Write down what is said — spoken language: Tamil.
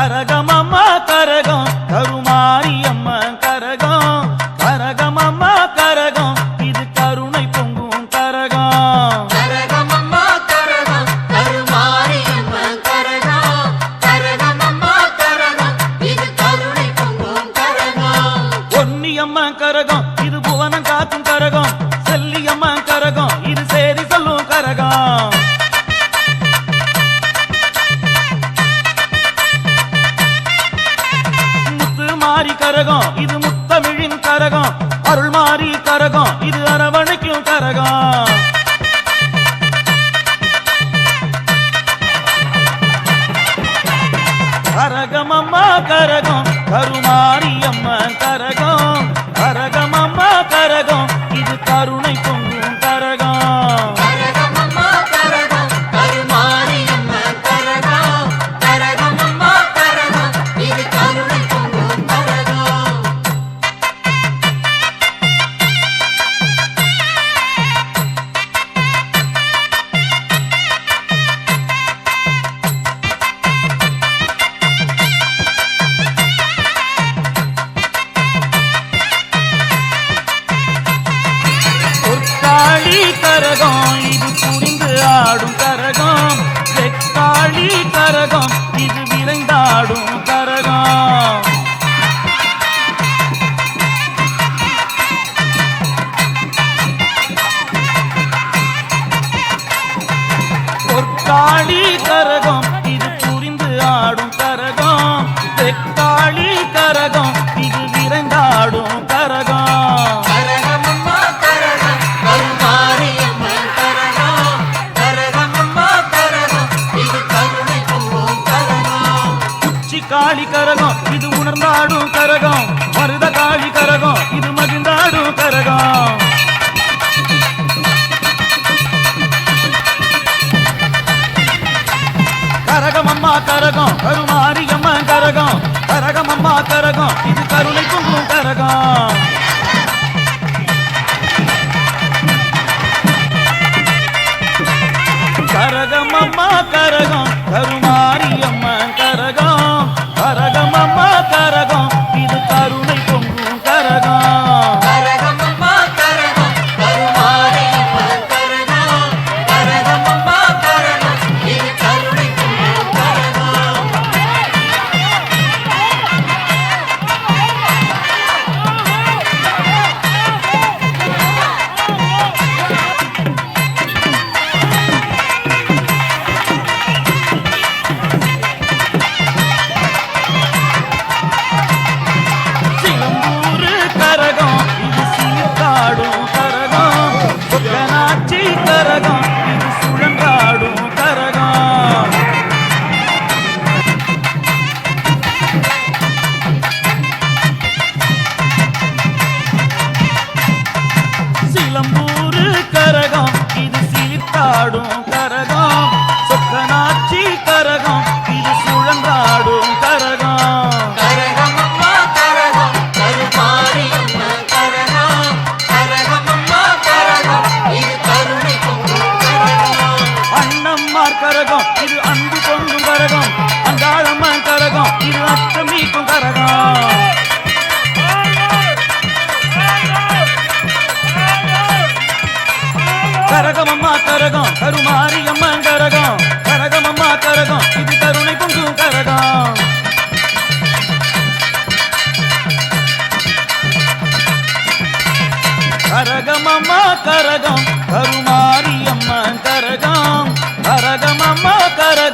கரகம் அம்மா கரகம். கருமாரி அம்மா கரகம். கரகம் அம்மா கரகம். இது கருணை பொங்கும் கரகம். கரகமம்மா கரகம். இது கருணை பொங்கும் கரகம். பொன்னி அம்மா கரகம். இது புவனம் காக்கும் கரகம். செல்லி அம்மா கரகம். இது சேரி சொல்லும் கரகம். கரகம். அருள் மாறி கரகம். இது அரவணைக்கும் கரகம். கரகம் அம்மா கரகம். கருமா கரகம் காளி கரகம் இது உணர்ந்தாடும் கரகம். மருத காளி கரகம் இது மகிழ்ந்தாடும் கரகம். கரகம் அம்மா கரகம் கருமாரி அம்மா கரகம். கரகம் அம்மா கரகம் இது கருணை பொங்கும் கரகம். அங்காளம்மன் கரகம் இது அஷ்டமிக்கும் கரகம். கரகமம்மா கரகம் கருமாரி அம்மன் கரகம். கரகமம்மா கரகம் இது கருணை பொங்கும் கரகம். கரகமம்மா கரகம் கருமாரி அம்மன் கரகம். கரகம் அம்மா கரகம் இது கரகம்